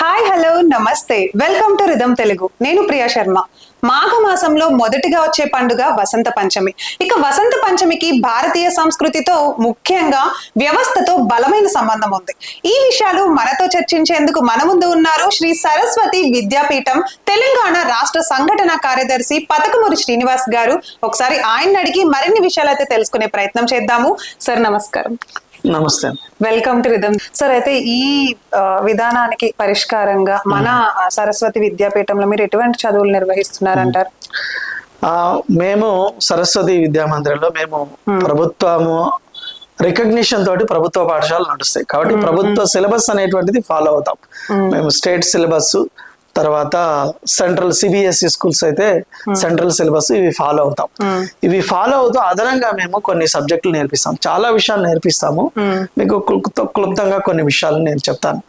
Hi hello నమస్తే. Welcome to rhythm Telugu. నేను ప్రియా శర్మ. మాఘ మాసంలో మొదటిగా వచ్చే పండుగ వసంత పంచమి. ఇక వసంత పంచమికి భారతీయ సంస్కృతితో ముఖ్యంగా వ్యవస్థతో బలమైన సంబంధం ఉంది. ఈ విషయాలు మనతో చర్చించేందుకు మన ముందు ఉన్నారు శ్రీ సరస్వతి విద్యాపీఠం తెలంగాణ రాష్ట్ర సంఘటన కార్యదర్శి పతకమూరి శ్రీనివాస్ గారు. ఒకసారి ఆయన అడిగి మరిన్ని విషయాలు అయితే తెలుసుకునే ప్రయత్నం చేద్దాము. సార్ నమస్కారం. నమస్తే. వెల్కమ్ టు రిధమ్ సార్ అయితే ఈ విధానానికి పరిష్కారంగా మన ఆ, సరస్వతి విద్యాపీఠంలో మీరు ఎటువంటి చదువులు నిర్వహిస్తున్నారంటారు? ఆ, మేము సరస్వతి విద్యా మందిరంలో మేము ప్రభుత్వము రికగ్నిషన్ తోటి ప్రభుత్వ పాఠశాలలు నడుస్తాయి. కాబట్టి ప్రభుత్వ సిలబస్ అనేటువంటిది ఫాలో అవుతాం. మేము స్టేట్ సిలబస్ తర్వాత సెంట్రల్ సిబిఎస్ఈ స్కూల్స్ అయితే సెంట్రల్ సిలబస్ ఇవి ఫాలో అవుతాం. ఇవి ఫాలో అవుతూ అదనంగా మేము కొన్ని సబ్జెక్టులు నేర్పిస్తాం. చాలా విషయాలు నేర్పిస్తాము. మీకు క్లుప్త- క్లుప్తంగా కొన్ని విషయాలు నేను చెప్తాను.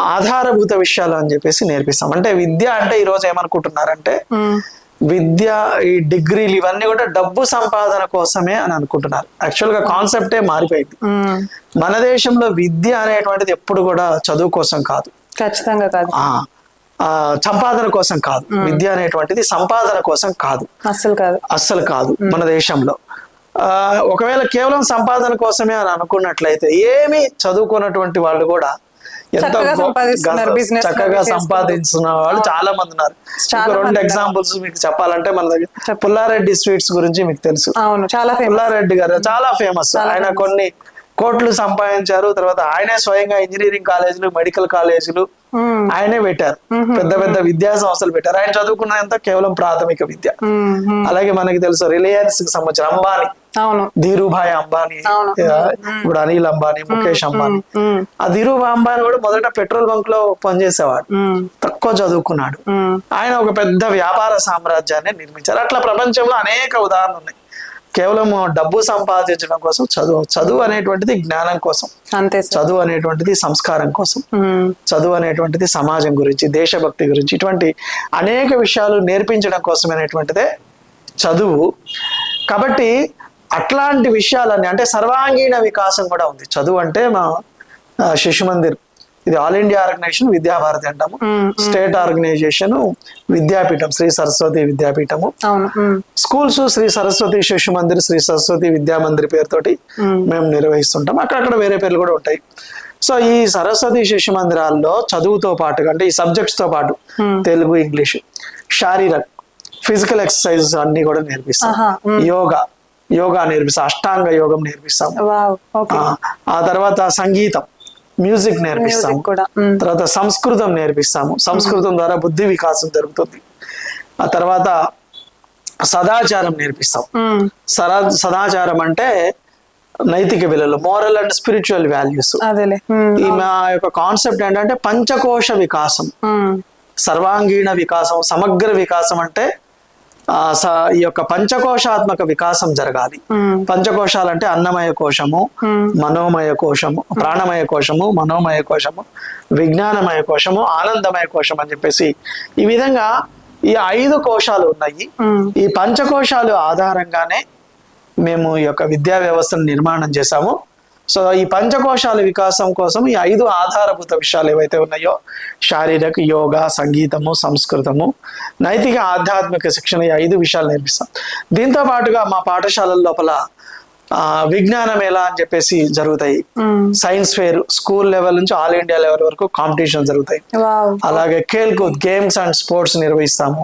ఆధారభూత విషయాలు అని చెప్పేసి నేర్పిస్తాం. అంటే విద్య అంటే ఈ రోజు ఏమనుకుంటున్నారంటే విద్య ఈ డిగ్రీలు ఇవన్నీ కూడా డబ్బు సంపాదన కోసమే అని అనుకుంటున్నారు. యాక్చువల్గా కాన్సెప్టే మారిపోయింది. మన దేశంలో విద్య అనేటువంటిది ఎప్పుడు కూడా చదువు కోసం కాదు. ఖచ్చితంగా కాదు. సంపాదన కోసం కాదు. విద్య అనేటువంటిది సంపాదన కోసం కాదు. అస్సలు కాదు. అస్సలు కాదు మన దేశంలో. ఆ, ఒకవేళ కేవలం సంపాదన కోసమే అని అనుకున్నట్లయితే ఏమి చదువుకున్నటువంటి వాళ్ళు కూడా ఎంత చక్కగా. సంపాదించిన వాళ్ళు చాలా మంది ఉన్నారు. రెండు ఎగ్జాంపుల్స్ మీకు చెప్పాలంటే మన దగ్గర పుల్లారెడ్డి స్వీట్స్ గురించి మీకు తెలుసు. అవును చాలా పుల్లారెడ్డి గారు చాలా ఫేమస్ ఆయన కొన్ని కోట్లు సంపాదించారు తర్వాత ఆయనే స్వయంగా ఇంజనీరింగ్ కాలేజీలు మెడికల్ కాలేజీలు ఆయనే పెట్టారు. పెద్ద పెద్ద విద్యా సంస్థలు పెట్టారు. ఆయన చదువుకున్నంత కేవలం ప్రాథమిక విద్య. అలాగే మనకి తెలుసు రిలయన్స్కి సంబంధించిన అంబానీ. ధీరుభాయ్ అంబానీ ఇప్పుడు అనిల్ అంబానీ ముఖేష్ అంబానీ. ఆ ధీరుభాయ్ అంబానీ కూడా మొదట పెట్రోల్ బంక్లో పనిచేసేవాడు. తక్కువ చదువుకున్నాడు. ఆయన ఒక పెద్ద వ్యాపార సామ్రాజ్యాన్ని నిర్మించారు. అట్లా ప్రపంచంలో అనేక ఉదాహరణలు ఉన్నాయి. కేవలం డబ్బు సంపాదించడం కోసం చదువు చదువు అనేటువంటిది జ్ఞానం కోసం అంతే చదువు అనేటువంటిది సంస్కారం కోసం. చదువు అనేటువంటిది సమాజం గురించి దేశభక్తి గురించి ఇటువంటి అనేక విషయాలు నేర్పించడం కోసమైనటువంటిదే చదువు. కాబట్టి అట్లాంటి విషయాలన్నీ అంటే సర్వాంగీణ వికాసం కూడా ఉంది. చదువు అంటే మా శిశు మందిర్ ఇది ఆల్ ఇండియా ఆర్గనైజేషన్ విద్యాభారతి అంటాము. State organization Vidyapeetham Shri Saraswati Vidyapeetham. Schools Shri Saraswati Shishu Mandir Shri Saraswati Vidya Mandir పేరుతోటి మేము నిర్వహిస్తుంటాం. అక్కడక్కడ వేరే పేర్లు కూడా ఉంటాయి. సో ఈ సరస్వతి శిశు మందిరాల్లో చదువుతో పాటుగా అంటే ఈ సబ్జెక్ట్స్తో పాటు తెలుగు ఇంగ్లీష్ శారీరక్ ఫిజికల్ ఎక్సర్సైజెస్ అన్ని కూడా నేర్పిస్తాం. యోగా యోగా నేర్పిస్తాం అష్టాంగ యోగం నేర్పిస్తాం. ఆ తర్వాత సంగీతం. మ్యూజిక్ నేర్పిస్తాం మ్యూజిక్ కూడా మ్మ్. తర్వాత సంస్కృతం నేర్పిస్తాము సంస్కృతం ద్వారా బుద్ధి వికాసం జరుగుతుంది ఆ తర్వాత సదాచారం నేర్పిస్తాం. సదా సదాచారం అంటే నైతిక విలువలు మోరల్ అండ్ స్పిరిచువల్ వాల్యూస్. ఈ మా యొక్క కాన్సెప్ట్ ఏంటంటే పంచకోశ వికాసం. సర్వాంగీణ వికాసం సమగ్ర వికాసం అంటే ఈ యొక్క పంచకోశాత్మక వికాసం జరగాలి మ్మ్. పంచకోశాలు అంటే అన్నమయ కోశము మనోమయ కోశము ప్రాణమయ కోశము మనోమయ కోశము విజ్ఞానమయ కోశము ఆనందమయ కోశం అని చెప్పేసి ఈ విధంగా ఈ ఐదు కోశాలు ఉన్నాయి. ఈ పంచకోశాలు ఆధారంగానే మేము ఈ యొక్క విద్యా వ్యవస్థను నిర్మాణం చేశాము సో ఈ పంచకోశాల వికాసం కోసం ఈ ఐదు ఆధారభూత విషయాలు ఏవైతే ఉన్నాయో శారీరక యోగా సంగీతము సంస్కృతము నైతిక ఆధ్యాత్మిక శిక్షణ ఈ ఐదు విషయాలు నేర్పిస్తాం. దీంతో పాటుగా మా పాఠశాలల లోపల విజ్ఞానం ఎలా అని చెప్పేసి జరుగుతాయి. సైన్స్ ఫేర్ స్కూల్ లెవెల్ నుంచి ఆల్ ఇండియా లెవెల్ వరకు కాంపిటీషన్ జరుగుతాయి. అలాగే ఖేల్ కూద్ గేమ్స్ అండ్ స్పోర్ట్స్ నిర్వహిస్తాము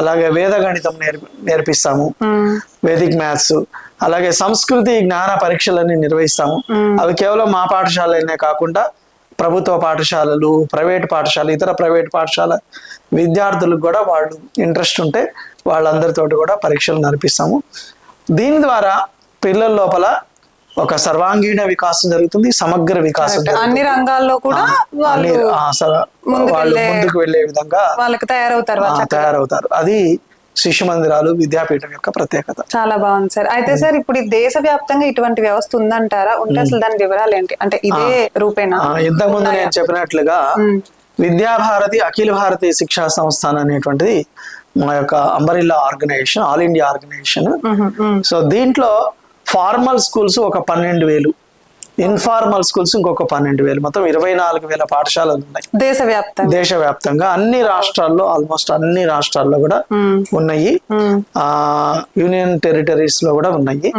అలాగే వేద గణితం నేర్పి నేర్పిస్తాము. వేదిక్ మ్యాథ్స్ అలాగే సంస్కృతి జ్ఞాన పరీక్షలన్నీ నిర్వహిస్తాము. అవి కేవలం మా పాఠశాలనే కాకుండా ప్రభుత్వ పాఠశాలలు ప్రైవేట్ పాఠశాల ఇతర ప్రైవేట్ పాఠశాల విద్యార్థులకు కూడా వాళ్ళు ఇంట్రెస్ట్ ఉంటే వాళ్ళందరితోటి కూడా పరీక్షలు నడిపిస్తాము. దీని ద్వారా పిల్లల లోపల ఒక సర్వాంగీణ వికాసం జరుగుతుంది సమగ్ర వికాసం అన్ని. రంగాల్లో కూడా వాళ్ళు ముందుకు వాళ్ళు వెళ్ళే- ముందుకు వెళ్ళే విధంగా వాళ్ళకి తయారవుతారు. తయారవుతారు. అది శిశు మందిరాలు విద్యాపీఠం యొక్క ప్రత్యేకత. చాలా బాగుంది సార్. అయితే సార్ ఇప్పుడు ఈ దేశవ్యాప్తంగా ఇటువంటి వ్యవస్థ ఉందంటారా? ఉంటే అసలు దాని వివరాలు ఏంటి? అంటే ఇదే రూపేనా? ఇంతకుముందు నేను చెప్పినట్లుగా విద్యాభారతి అఖిల భారతీయ శిక్షా సంస్థాన్ అనేటువంటిది మా యొక్క umbrella organization all India organization. So దీంట్లో ఫార్మల్ స్కూల్స్ ఒక పన్నెండు వేలు. ఇన్ఫార్మల్ స్కూల్స్ ఇంకొక పన్నెండు వేలు. మొత్తం ఇరవై నాలుగు వేల పాఠశాలలు ఉన్నాయి. దేశవ్యాప్తంగా. దేశవ్యాప్తంగా అన్ని రాష్ట్రాల్లో ఆల్మోస్ట్ అన్ని రాష్ట్రాల్లో కూడా ఉన్నాయి. ఆ యూనియన్ టెరిటరీస్లో కూడా ఉన్నాయి.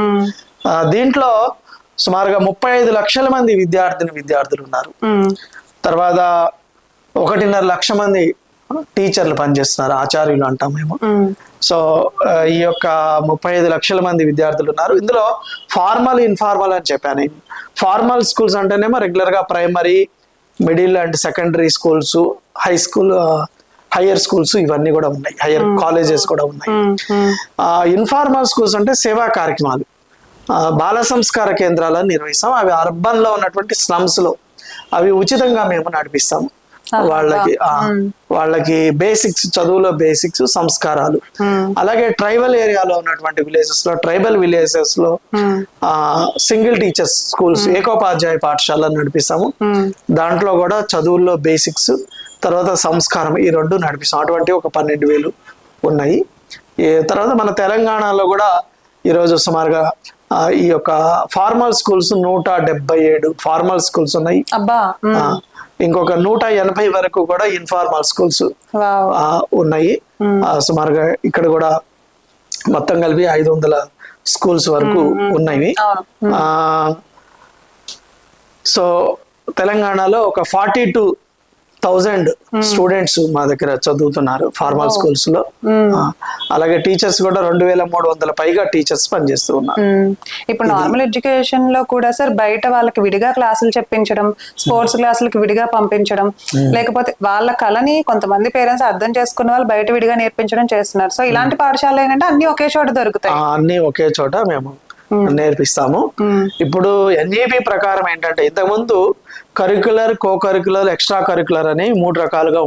దీంట్లో సుమారుగా ముప్పై ఐదు లక్షల మంది విద్యార్థిని విద్యార్థులు ఉన్నారు. తర్వాత ఒకటిన్నర లక్ష మంది టీచర్లు పనిచేస్తున్నారు. ఆచార్యులు అంటాం మ్మ్. సో ఈ యొక్క ముప్పై ఐదు లక్షల మంది విద్యార్థులు ఉన్నారు. ఇందులో ఫార్మల్ ఇన్ఫార్మల్ అని చెప్పాను. ఫార్మల్ స్కూల్స్ అంటేనేమో రెగ్యులర్గా primary middle and secondary schools high school higher schools ఇవన్నీ కూడా ఉన్నాయి. హయ్యర్ కాలేజెస్ కూడా ఉన్నాయి. ఇన్ఫార్మల్ స్కూల్స్ అంటే సేవా కార్యక్రమాలు. బాల సంస్కార కేంద్రాలను నిర్వహిస్తాం. అవి అర్బన్లో ఉన్నటువంటి స్లమ్స్లో. అవి ఉచితంగా మేము నడిపిస్తాము. వాళ్ళకి ఆ, వాళ్ళకి బేసిక్స్ చదువులో బేసిక్స్ సంస్కారాలు. అలాగే ట్రైబల్ ఏరియాలో ఉన్నటువంటి విలేజెస్లో ట్రైబల్ విలేజెస్లో సింగిల్ టీచర్స్ స్కూల్స్ ఏకోపాధ్యాయ పాఠశాలను నడిపిస్తాము. దాంట్లో కూడా చదువుల్లో బేసిక్స్ తర్వాత సంస్కారం ఈ రెండు నడిపిస్తాం. అటువంటి ఒక పన్నెండు వేలు ఉన్నాయి. తర్వాత మన తెలంగాణలో కూడా ఈరోజు సుమారుగా ఈ యొక్క ఫార్మల్ స్కూల్స్ నూట డెబ్బై ఏడు ఫార్మల్ స్కూల్స్ ఉన్నాయి. ఇంకొక నూట ఎనభై వరకు కూడా ఇన్ఫార్మల్ స్కూల్స్ ఉన్నాయి. ఆ, సుమారుగా ఇక్కడ కూడా మొత్తం కలిపి ఐదు వందల స్కూల్స్ వరకు ఉన్నాయి. సో తెలంగాణలో ఒక ఫార్టీ టూ థౌజండ్ స్టూడెంట్స్ మా దగ్గర చదువుతున్నారు ఫార్మల్ స్కూల్స్లో ఆ, అలాగే టీచర్స్ కూడా రెండు వేల మూడు వందల పైగా టీచర్స్ పనిచేస్తూ ఉన్నారు. మ్మ్. ఇప్పుడు నార్మల్ ఎడ్యుకేషన్లో కూడా సార్ బయట వాళ్ళకి విడిగా క్లాసులు చెప్పించడం స్పోర్ట్స్ క్లాసులకి విడిగా పంపించడం లేకపోతే వాళ్ళ కళని కొంతమంది పేరెంట్స్ అర్థం చేసుకున్న వాళ్ళు బయట విడిగా నేర్పించడం చేస్తున్నారు. సో ఇలాంటి పాఠశాలలు ఏంటంటే అన్ని ఒకే చోట దొరుకుతాయి. అన్ని ఒకే చోట మేము నేర్పిస్తాము. ఇప్పుడు ఎన్ఏపి ప్రకారం ఏంటంటే ఇంతకుముందు curricular co curricular extra curricular అని మూడు రకాలుగా.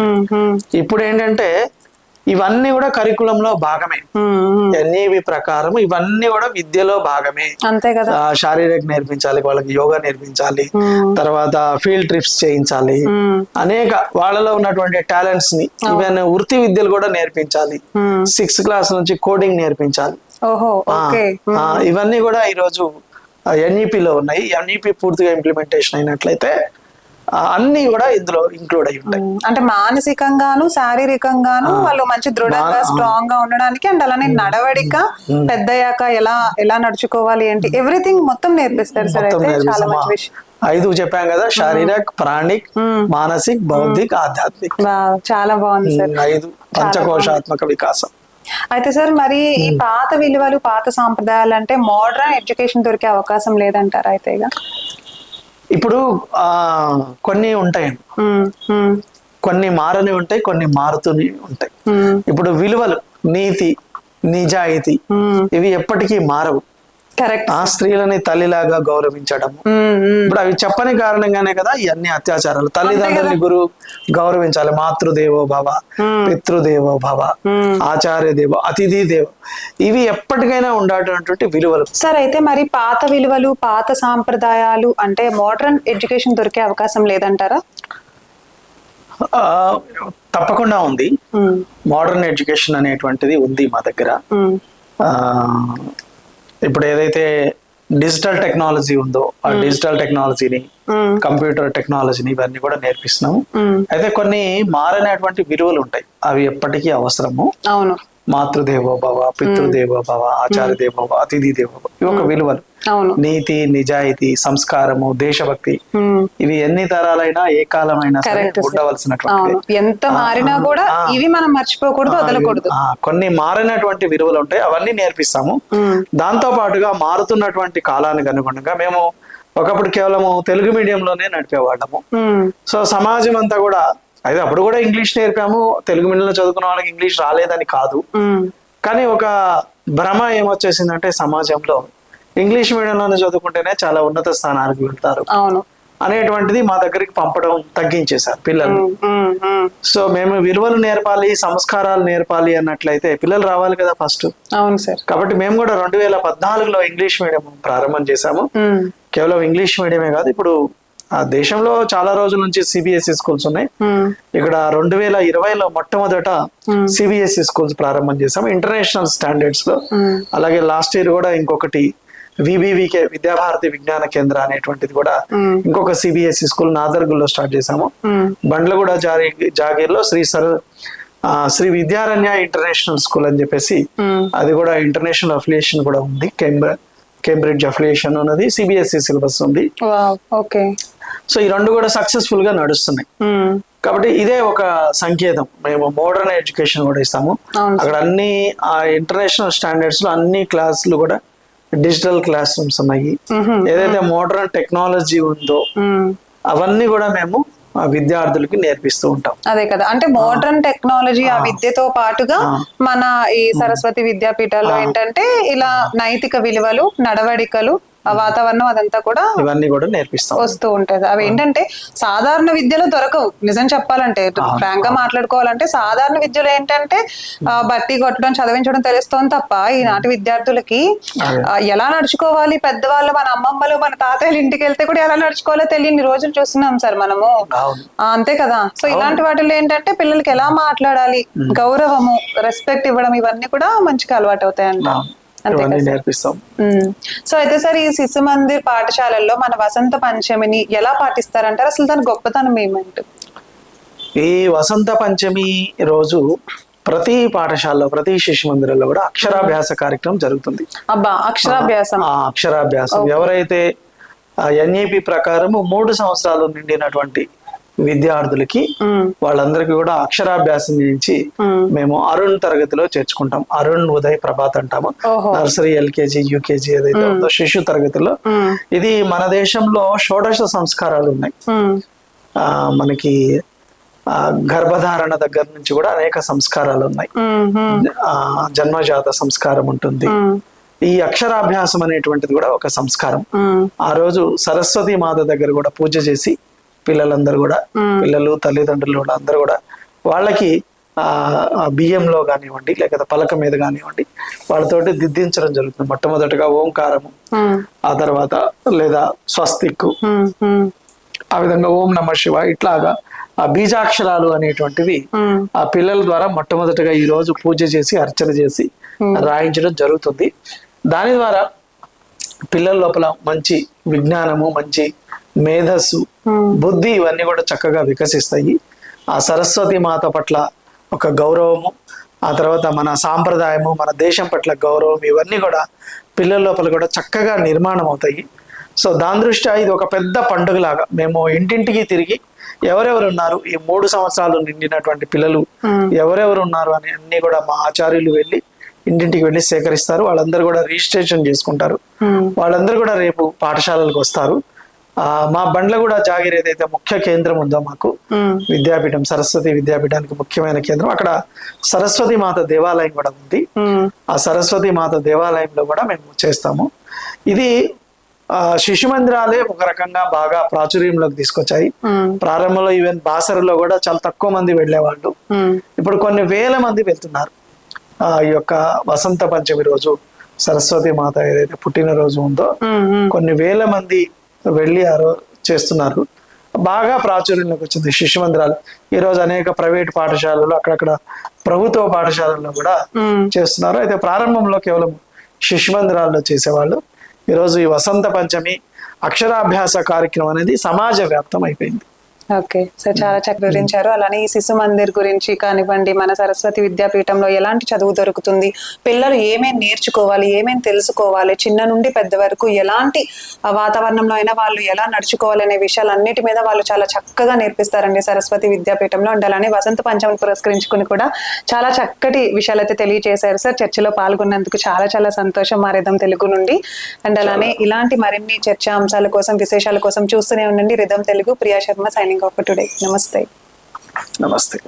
మ్మ్. ఇప్పుడు ఏంటంటే ఇవన్నీ కూడా కరికులంలో భాగమే. ఎన్ఏవి ప్రకారం ఇవన్నీ కూడా విద్యలో భాగమే అంతే కదా శారీరక నేర్పించాలి వాళ్ళకి యోగా నేర్పించాలి. తర్వాత ఫీల్డ్ ట్రిప్స్ చేయించాలి. అనేక వాళ్ళలో ఉన్నటువంటి టాలెంట్స్ని ఈవెన్ వృత్తి విద్యలు కూడా నేర్పించాలి. సిక్స్త్ క్లాస్ నుంచి కోడింగ్ నేర్పించాలి ఇవన్నీ కూడా ఈరోజు ఎన్ఈపిలో ఉన్నాయి. ఎన్ఈపి పూర్తిగా ఇంప్లిమెంటేషన్ అయినట్లయితే అన్నీ కూడా ఇందులో ఇంక్లూడ్ అయి ఉంటాయి. అంటే మానసికంగాను శారీరకంగాను వాళ్ళు మంచి దృఢంగా స్ట్రాంగ్గా ఉండడానికి అండ్ అలానే నడవడిక పెద్దయ్యాక ఎలా ఎలా నడుచుకోవాలి ఏంటి ఎవ్రీథింగ్ మొత్తం నేర్పిస్తారు సార్ అయితే. చాలా. మంచి విషయం. ఐదు చెప్పాం కదా శారీరక్ ప్రాణిక్ మానసిక్ బౌద్ధిక్ ఆధ్యాత్మిక్. చాలా బాగుంది సార్. ఐదు పంచకోశాత్మక వికాసం. అయితే సార్ మరి ఈ పాత విలువలు పాత సాంప్రదాయాలు అంటే మోడర్న్ ఎడ్యుకేషన్ దొరికే అవకాశం లేదంటారా అయితే ఇప్పుడు ఆ కొన్ని ఉంటాయి. కొన్ని మారని ఉంటాయి కొన్ని మారుతూనే ఉంటాయి. ఇప్పుడు విలువలు నీతి నిజాయితీ. ఇవి ఎప్పటికీ మారవు ఆ స్త్రీలని తల్లిలాగా. మ్మ్. ఇప్పుడు అవి చెప్పని కారణంగానే కదా ఇవన్నీ అత్యాచారాలు. తల్లిదండ్రులని గురు గౌరవించాలి. మాతృదేవో భవ పితృదేవో భవ ఆచార్య దేవ అతిథి దేవ. ఇవి ఎప్పటికైనా ఉండేటటువంటి విలువలు. సార్ అయితే మరి పాత విలువలు పాత సాంప్రదాయాలు అంటే మోడర్న్ ఎడ్యుకేషన్ దొరికే అవకాశం లేదంటారా? తప్పకుండా ఉంది. మోడర్న్ ఎడ్యుకేషన్ అనేటువంటిది ఉంది మా దగ్గర. ఇప్పుడు ఏదైతే డిజిటల్ టెక్నాలజీ ఉందో ఆ డిజిటల్ టెక్నాలజీని. కంప్యూటర్ టెక్నాలజీని ఇవన్నీ కూడా నేర్పిస్తున్నాము. అయితే కొన్ని మారనటువంటి విలువలు ఉంటాయి. అవి ఎప్పటికీ అవసరము. అవును. మాతృదేవో భవ పితృదేవో భవ ఆచార్య దేవో భవ అతిథి దేవో భవ ఇవి ఒక విలువలు. నీతి నిజాయితీ సంస్కారము దేశభక్తి. ఇవి ఎన్ని తరాలైనా ఏ కాలమైనా. ఉండవలసినటువంటి ఎంత మారినా కూడా ఇవి మనం మర్చిపోకూడదు వదలకూడదు కొన్ని మారినటువంటి విలువలు ఉంటాయి అవన్నీ నేర్పిస్తాము. దాంతో పాటుగా మారుతున్నటువంటి కాలానికి అనుగుణంగా మేము ఒకప్పుడు కేవలము తెలుగు మీడియంలోనే నడిపేవాళ్ళము. సో సమాజం అంతా కూడా అయితే అప్పుడు కూడా ఇంగ్లీష్ నేర్పాము తెలుగు మీడియంలో చదువుకున్న వాళ్ళకి ఇంగ్లీష్ రాలేదని కాదు. కానీ ఒక భ్రమ ఏమొచ్చేసిందంటే సమాజంలో ఇంగ్లీష్ మీడియంలోనే చదువుకుంటేనే చాలా ఉన్నత స్థానానికి వెళ్తారు. అవును. అనేటువంటిది మా దగ్గరికి పంపడం తగ్గించేశారు పిల్లలు. సో మేము విలువలు నేర్పాలి సంస్కారాలు నేర్పాలి అన్నట్లయితే పిల్లలు రావాలి కదా ఫస్ట్. అవును సార్. కాబట్టి మేము కూడా రెండు వేల పద్నాలుగులో ఇంగ్లీష్ మీడియం ప్రారంభం చేశాము. కేవలం ఇంగ్లీష్ మీడియమే కాదు ఇప్పుడు ఆ దేశంలో చాలా రోజుల నుంచి సిబిఎస్ఈ స్కూల్స్ ఉన్నాయి. మ్మ్. ఇక్కడ రెండు వేల ఇరవైలో మొట్టమొదట సిబిఎస్ఈ స్కూల్స్ ప్రారంభం చేసాము ఇంటర్నేషనల్ స్టాండర్డ్స్లో. అలాగే లాస్ట్ ఇయర్ కూడా ఇంకొకటి విబివికే విద్యాభారతి విజ్ఞాన కేంద్ర అనేటువంటిది కూడా. ఇంకొక సిబిఎస్ఈ స్కూల్ నాదర్గుల్లో స్టార్ట్ చేశాము. బండ్లగూడ జారీ జాగీర్లో Shri sir Shri Vidyaranya international school అని చెప్పేసి. అది కూడా ఇంటర్నేషనల్ అఫిలియేషన్ కూడా ఉంది కేంబ్ర కేంబ్రిడ్జ్ అఫిలియేషన్ ఉన్నది సిబిఎస్ఈ సిలబస్ ఉంది ఓకే సో ఈ రెండు కూడా సక్సెస్ఫుల్గా నడుస్తున్నాయి. కాబట్టి ఇదే ఒక సంకేతం మేము మోడర్న్ ఎడ్యుకేషన్ కూడా ఇస్తాము అక్కడ అన్ని ఆ ఇంటర్నేషనల్ స్టాండర్డ్స్లో అన్ని క్లాసులు కూడా డిజిటల్ క్లాస్ రూమ్స్ ఉన్నాయి. ఏదైతే మోడర్న్ టెక్నాలజీ ఉందో. అవన్నీ కూడా మేము విద్యార్థులకి నేర్పిస్తూ ఉంటాం. అదే కదా. అంటే మోడర్న్ టెక్నాలజీ ఆ విద్యతో పాటుగా. మన ఈ సరస్వతి విద్యాపీఠాల్లో ఏంటంటే ఇలా నైతిక విలువలు నడవడికలు వాతావరణం అదంతా కూడా ఇవన్నీ కూడా నేర్పిస్తాం. వస్తూ ఉంటది. అవి ఏంటంటే సాధారణ విద్యలో దొరకవు. నిజం చెప్పాలంటే ఫ్రాంక్గా మాట్లాడుకోవాలంటే సాధారణ విద్యలో ఏంటంటే బట్టి కొట్టడం చదివించడం తెలుస్తోంది తప్ప ఈనాటి విద్యార్థులకి ఎలా నడుచుకోవాలి? పెద్దవాళ్ళు మన అమ్మమ్మలు మన తాతయ్యలు ఇంటికి వెళ్తే కూడా ఎలా నడుచుకోవాలో తెలియని రోజులు చూస్తున్నాం సార్ మనము. అంతే కదా. సో ఇలాంటి వాటిలో ఏంటంటే పిల్లలకి ఎలా మాట్లాడాలి? గౌరవము రెస్పెక్ట్ ఇవ్వడం ఇవన్నీ కూడా మంచిగా అలవాటు అవుతాయంట ఇవన్నీ? నేర్పిస్తాం. సో అయితే సార్ ఈ శిశు మందిర్ పాఠశాలల్లో మన వసంత పంచమిని ఎలా పాటిస్తారంటారు? అసలు దాని గొప్పతనం ఏమంటు ఈ వసంత పంచమి రోజు ప్రతి పాఠశాలలో ప్రతి శిశు మందిరంలో కూడా అక్షరాభ్యాస కార్యక్రమం జరుగుతుంది. అబ్బా అక్షరాభ్యాసం. అక్షరాభ్యాసం. ఎవరైతే ఎన్ఈపి ప్రకారము మూడు సంవత్సరాలు నిండినటువంటి విద్యార్థులకి. వాళ్ళందరికీ కూడా అక్షరాభ్యాసం చేయించి మ్మ్. అరుణ్ తరగతిలో చేర్చుకుంటాం అరుణ్ ఉదయ్ ప్రభాత్ అంటాము నర్సరీ ఎల్కేజీ యూకేజీ ఏదైతే ఉందో శిశు తరగతిలో. ఇది మన దేశంలో షోడశ సంస్కారాలు ఉన్నాయి. ఆ, మనకి గర్భధారణ దగ్గర నుంచి కూడా అనేక సంస్కారాలు ఉన్నాయి జన్మజాత సంస్కారం ఉంటుంది. ఈ అక్షరాభ్యాసం అనేటువంటిది కూడా ఒక సంస్కారం. ఆ రోజు సరస్వతి మాత దగ్గర కూడా పూజ చేసి పిల్లలందరూ కూడా. పిల్లలు తల్లిదండ్రులు కూడా అందరూ కూడా వాళ్ళకి బియ్యంలో కానివ్వండి లేకపోతే పలక మీద కానివ్వండి వాళ్ళతోటి దిద్దించడం జరుగుతుంది మొట్టమొదటిగా ఓంకారము. ఆ తర్వాత లేదా స్వస్తిక్కు. ఆ విధంగా ఓం నమ శివ ఇట్లాగా ఆ బీజాక్షరాలు అనేటువంటివి. ఆ పిల్లల ద్వారా మొట్టమొదటిగా ఈ రోజు పూజ చేసి అర్చన చేసి రాయించడం జరుగుతుంది దాని ద్వారా పిల్లల లోపల మంచి విజ్ఞానము మంచి మేధస్సు. బుద్ధి ఇవన్నీ కూడా చక్కగా వికసిస్తాయి ఆ సరస్వతి మాత పట్ల ఒక గౌరవము ఆ తర్వాత మన సాంప్రదాయము మన దేశం పట్ల గౌరవం ఇవన్నీ కూడా పిల్లల లోపల కూడా చక్కగా నిర్మాణం అవుతాయి సో దాని దృష్ట్యా ఇది ఒక పెద్ద పండుగలాగా మేము ఇంటింటికి తిరిగి ఎవరెవరు ఉన్నారు ఈ మూడు సంవత్సరాలు నిండినటువంటి పిల్లలు. ఎవరెవరు ఉన్నారు అని అన్ని కూడా మా ఆచార్యులు వెళ్ళి ఇంటింటికి వెళ్ళి సేకరిస్తారు వాళ్ళందరూ కూడా రిజిస్ట్రేషన్ చేసుకుంటారు. వాళ్ళందరూ కూడా రేపు పాఠశాలలకు వస్తారు మా బండ్లగూడ జాగిర్ ఏదైతే ముఖ్య కేంద్రం ఉందో మాకు. విద్యాపీఠం సరస్వతి విద్యాపీఠానికి ముఖ్యమైన కేంద్రం అక్కడ సరస్వతి మాత దేవాలయం కూడా ఉంది. ఆ సరస్వతి మాత దేవాలయంలో కూడా మేము చేస్తాము ఇది ఆ, శిశు మందిరాలే ఒక రకంగా బాగా ప్రాచుర్యంలోకి తీసుకొచ్చాయి. ప్రారంభంలో ఈవెన్ బాసరలో కూడా చాలా తక్కువ మంది వెళ్ళేవాళ్ళు. ఇప్పుడు కొన్ని వేల మంది వెళ్తున్నారు ఆ ఈ యొక్క వసంత పంచమి రోజు సరస్వతి మాత ఏదైతే పుట్టినరోజు ఉందో. కొన్ని వేల మంది వెళ్ళి చేస్తున్నారు. బాగా ప్రాచుర్యంలోకి వచ్చింది శిశు మందిరాలు. ఈ రోజు అనేక ప్రైవేట్ పాఠశాలలు అక్కడక్కడ ప్రభుత్వ పాఠశాలల్లో కూడా. చేస్తున్నారు. అయితే ప్రారంభంలో కేవలం శిశు మందిరాల్లో చేసేవాళ్ళు. ఈరోజు ఈ వసంత పంచమి అక్షరాభ్యాస కార్యక్రమం అనేది సమాజ వ్యాప్తం అయిపోయింది. ఓకే. సార్ చాలా చక్కగా వివరించారు. అలానే ఈ శిశు మందిర్ గురించి కానివ్వండి మన సరస్వతి విద్యాపీఠంలో ఎలాంటి చదువు దొరుకుతుంది పిల్లలు ఏమేం నేర్చుకోవాలి ఏమేం తెలుసుకోవాలి చిన్న నుండి పెద్ద వరకు ఎలాంటి వాతావరణంలో అయినా వాళ్ళు ఎలా నడుచుకోవాలి అనే విషయాలన్నిటి మీద వాళ్ళు చాలా చక్కగా నేర్పిస్తారండి సరస్వతి విద్యాపీఠంలో. అండ్ అలానే వసంత పంచమిని పురస్కరించుకుని కూడా చాలా చక్కటి విషయాలు అయితే తెలియజేశారు సార్. చర్చలో పాల్గొన్నందుకు చాలా చాలా సంతోషం మా రిధం తెలుగు నుండి. అండ్ అలానే ఇలాంటి మరిన్ని చర్చా అంశాల కోసం విశేషాల కోసం చూస్తూనే ఉండండి. Rhythm Telugu Priya Sharma signing off today నమస్తే. నమస్తే.